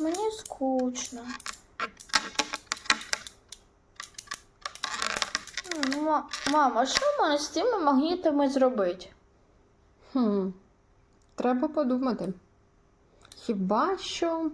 Мені скучно. М, Мама, що можна з цими магнітами зробити? Хм, треба подумати. Хіба що